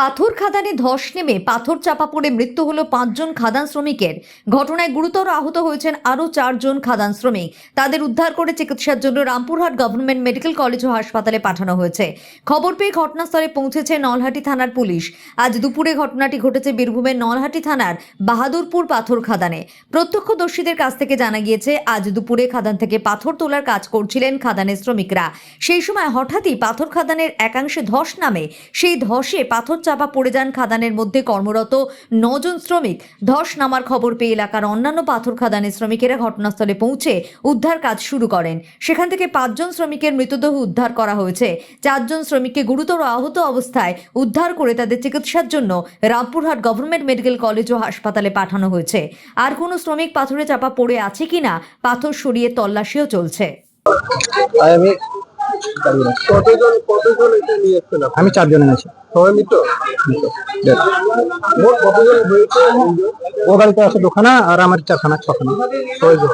পাথর খাদানে ধস নেমে পাথর চাপা পড়ে মৃত্যু হলো পাঁচজন খাদান শ্রমিকের। ঘটনায় গুরুতর আহত হয়েছেন আরও চারজন খাদান শ্রমিক। তাদের উদ্ধার করে চিকিৎসার জন্য রামপুরহাট গভর্নমেন্ট মেডিকেল কলেজ ও হাসপাতালে পাঠানো হয়েছে। খবর পেয়ে ঘটনাস্থলে পৌঁছেছে নলহাটি থানার পুলিশ। আজ দুপুরে ঘটনাটি ঘটেছে বীরভূমের নলহাটি থানার বাহাদুরপুর পাথর খাদানে। প্রত্যক্ষদর্শীদের কাছ থেকে জানা গিয়েছে, আজ দুপুরে খাদান থেকে পাথর তোলার কাজ করছিলেন খাদানের শ্রমিকরা। সেই সময় হঠাৎই পাথর খাদানের একাংশে ধস নামে। সেই ধসে পাথর চাপা পড়ে যান খাদানের মধ্যে কর্মরত নজন শ্রমিক। ধস নামার খবর পেয়ে এলাকার অন্যান্য পাথর খাদানের শ্রমিকেরা ঘটনাস্থলে পৌঁছে উদ্ধার কাজ শুরু করেন। সেখান থেকে পাঁচজন শ্রমিকের মৃতদেহ উদ্ধার করা হয়েছে। চারজন শ্রমিককে গুরুতর আহত অবস্থায় উদ্ধার করে তাদের চিকিৎসার জন্য রামপুরহাট গভর্নমেন্ট মেডিকেল কলেজ ও হাসপাতালে পাঠানো হয়েছে। আর কোনো শ্রমিক পাথরে চাপা পড়ে আছে কিনা পাথর সরিয়ে তল্লাশিও চলছে। আমি কতজন কতজন এটা আমি চারজন এনেছি সবাই মৃত মোট কতজন হয়েছে? ও গাড়িতে আছে দুখানা আর আমার চারখানা ছখানা ছয়জন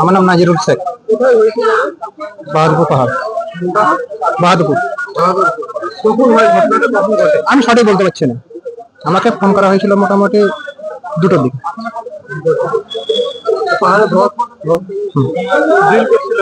আমার নাম নাজিরুল শেখ। বাহাদুরপুর পাহাড়। বাহাদুরপুর। আমি সঠিক বলতে পারছি না। আমাকে ফোন করা হয়েছিল মোটামুটি দুটোর দিকে। পাহাড়ে ধস ধস ড্রিল করছিল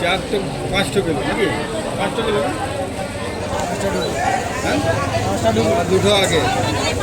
চারটে পাঁচটা কিলো নাকি? পাঁচটা কিলো না হ্যাঁ? দুটো আগে।